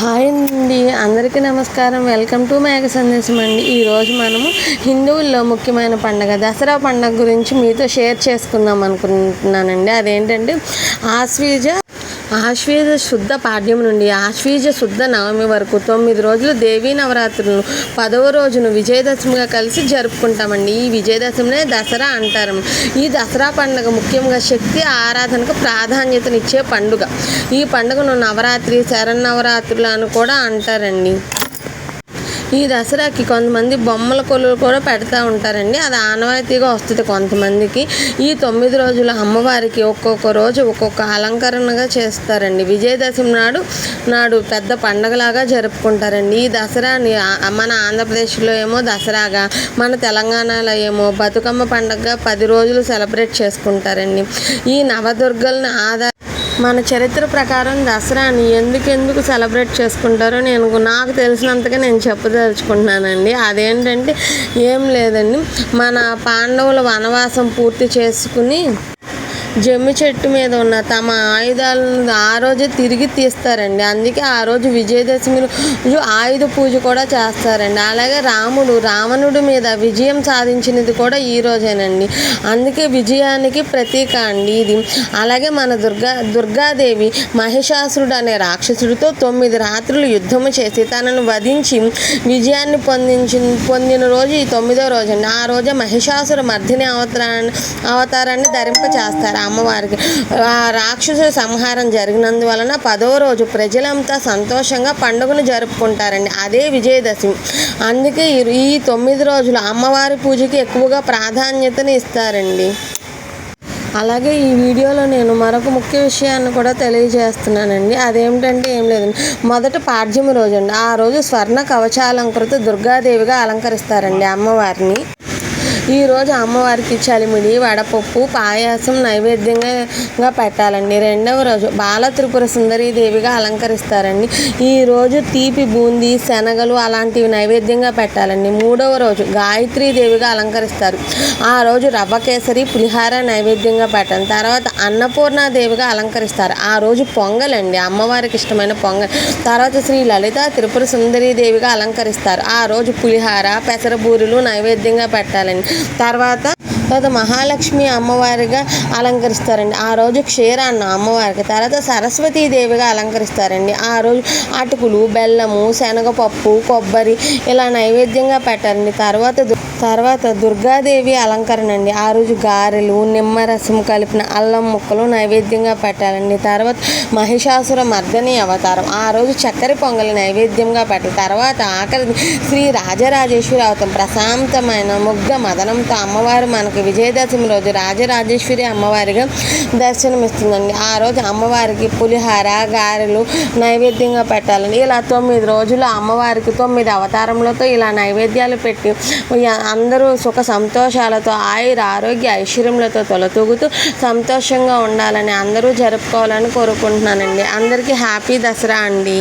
Hi అండి అందరికీ నమస్కారం. వెల్కమ్ టు మేఘ సందేశం అండి. ఈరోజు మనము హిందువుల్లో ముఖ్యమైన పండుగ దసరా పండుగ గురించి మీతో షేర్ చేసుకుందాం అనుకుంటున్నానండి. అదేంటంటే ఆశ్వీజ ఆశ్వీజ శుద్ధ పాడ్యం నుండి ఆశ్వీజ శుద్ధ నవమి వరకు తొమ్మిది రోజులు దేవీ నవరాత్రులను పదవ రోజును విజయదశమిగా కలిసి జరుపుకుంటామండి. ఈ విజయదశమినే దసరా అంటారు. ఈ దసరా పండుగ ముఖ్యంగా శక్తి ఆరాధనకు ప్రాధాన్యతనిచ్చే పండుగ. ఈ పండుగను నవరాత్రి శరన్నవరాత్రులు అని కూడా అంటారండి. ఈ దసరాకి కొంతమంది బొమ్మల కొలువు కూడా పెడతా ఉంటారండి. అది ఆనవాయితీగా వస్తుంది కొంతమందికి. ఈ తొమ్మిది రోజుల అమ్మవారికి ఒక్కొక్క రోజు ఒక్కొక్క అలంకరణగా చేస్తారండి. విజయదశమి నాడు నాడు పెద్ద పండగలాగా జరుపుకుంటారండి. ఈ దసరాని మన ఆంధ్రప్రదేశ్లో ఏమో దసరాగా మన తెలంగాణలో ఏమో బతుకమ్మ పండగగా పది రోజులు సెలబ్రేట్ చేసుకుంటారండి. ఈ నవదుర్గల్ని ఆధార మన చరిత్ర ప్రకారం దసరాని ఎందుకెందుకు సెలబ్రేట్ చేసుకుంటారో నేను నాకు తెలిసినంతగా నేను చెప్పదలుచుకుంటున్నానండి. అదేంటంటే ఏం లేదండి. మన పాండవుల వనవాసం పూర్తి చేసుకుని జమ్మి చెట్టు మీద ఉన్న తమ ఆయుధాలను ఆ రోజే తిరిగి తీస్తారండి. అందుకే ఆ రోజు విజయదశమి రోజు ఆయుధ పూజ కూడా చేస్తారండి. అలాగే రాముడు రావణుడి మీద విజయం సాధించినది కూడా ఈ రోజేనండి. అందుకే విజయానికి ప్రతీక అండి ఇది. అలాగే మన దుర్గా దుర్గాదేవి మహిషాసురుడు అనే రాక్షసుడితో తొమ్మిది రాత్రులు యుద్ధము చేసి తనను వధించి విజయాన్ని పొందించి పొందిన రోజు ఈ తొమ్మిదో రోజు అండి ఆ రోజే మహిషాసుర మర్దిని అవతారాన్ని అవతారాన్ని ధరింప చేస్తారు అమ్మవారికి ఆ రాక్షసుల సంహారం జరిగినందువలన పదో రోజు ప్రజలంతా సంతోషంగా పండుగను జరుపుకుంటారండి. అదే విజయదశమి. అందుకే ఈ తొమ్మిది రోజులు అమ్మవారి పూజకి ఎక్కువగా ప్రాధాన్యతని ఇస్తారండి. అలాగే ఈ వీడియోలో నేను మరొక ముఖ్య విషయాన్ని కూడా తెలియజేస్తున్నానండి. అదేమిటంటే ఏం లేదండి. మొదట పాడ్యమ రోజు అండి ఆ రోజు స్వర్ణ కవచాలంకృత దుర్గాదేవిగా అలంకరిస్తారండి అమ్మవారిని. ఈ రోజు అమ్మవారికి చలిమిడి వడపప్పు పాయాసం నైవేద్యంగా పెట్టాలండి. రెండవ రోజు బాల త్రిపుర దేవిగా అలంకరిస్తారండి. ఈ రోజు తీపి బూందీ శనగలు అలాంటివి నైవేద్యంగా పెట్టాలండి. మూడవ రోజు గాయత్రీ దేవిగా అలంకరిస్తారు. ఆ రోజు రవ్వ కేసరి పులిహార నైవేద్యంగా పెట్టాలి. తర్వాత అన్నపూర్ణ దేవిగా అలంకరిస్తారు. ఆ రోజు పొంగలండి. అమ్మవారికి ఇష్టమైన పొంగల్ తర్వాత శ్రీ లలిత త్రిపుర సుందరీ దేవిగా అలంకరిస్తారు. ఆ రోజు పులిహార పెసరబూరులు నైవేద్యంగా పెట్టాలండి. తర్వాత తర్వాత మహాలక్ష్మి అమ్మవారిగా అలంకరిస్తారండి. ఆ రోజు క్షీరాన్న అమ్మవారికి తర్వాత సరస్వతీ దేవిగా అలంకరిస్తారండి. ఆ రోజు అటుకులు బెల్లము శనగపప్పు కొబ్బరి ఇలా నైవేద్యంగా పెట్టారండి. తర్వాత తర్వాత దుర్గాదేవి అలంకరణ అండి. ఆ రోజు గారెలు నిమ్మరసం కలిపిన అల్లం ముక్కలు నైవేద్యంగా పెట్టాలండి. తర్వాత మహిషాసుర మర్దని అవతారం. ఆ రోజు చక్కెర పొంగలి నైవేద్యంగా పెట్టాలి. తర్వాత ఆఖరి శ్రీ రాజరాజేశ్వరి అవతారం. ప్రశాంతమైన ముగ్ధ మదనంతో అమ్మవారు మనకి విజయదశమి రోజు రాజరాజేశ్వరి అమ్మవారిగా దర్శనమిస్తుందండి. ఆ రోజు అమ్మవారికి పులిహార గారెలు నైవేద్యంగా పెట్టాలని ఇలా తొమ్మిది రోజులు అమ్మవారికి తొమ్మిది అవతారములతో ఇలా నైవేద్యాలు పెట్టి అందరూ సుఖ సంతోషాలతో ఆయుర ఆరోగ్య ఐశ్వర్యములతో తొలతూగుతూ సంతోషంగా ఉండాలని అందరూ జరుపుకోవాలని కోరుకుంటున్నానండి. అందరికీ హ్యాపీ దసరా అండి.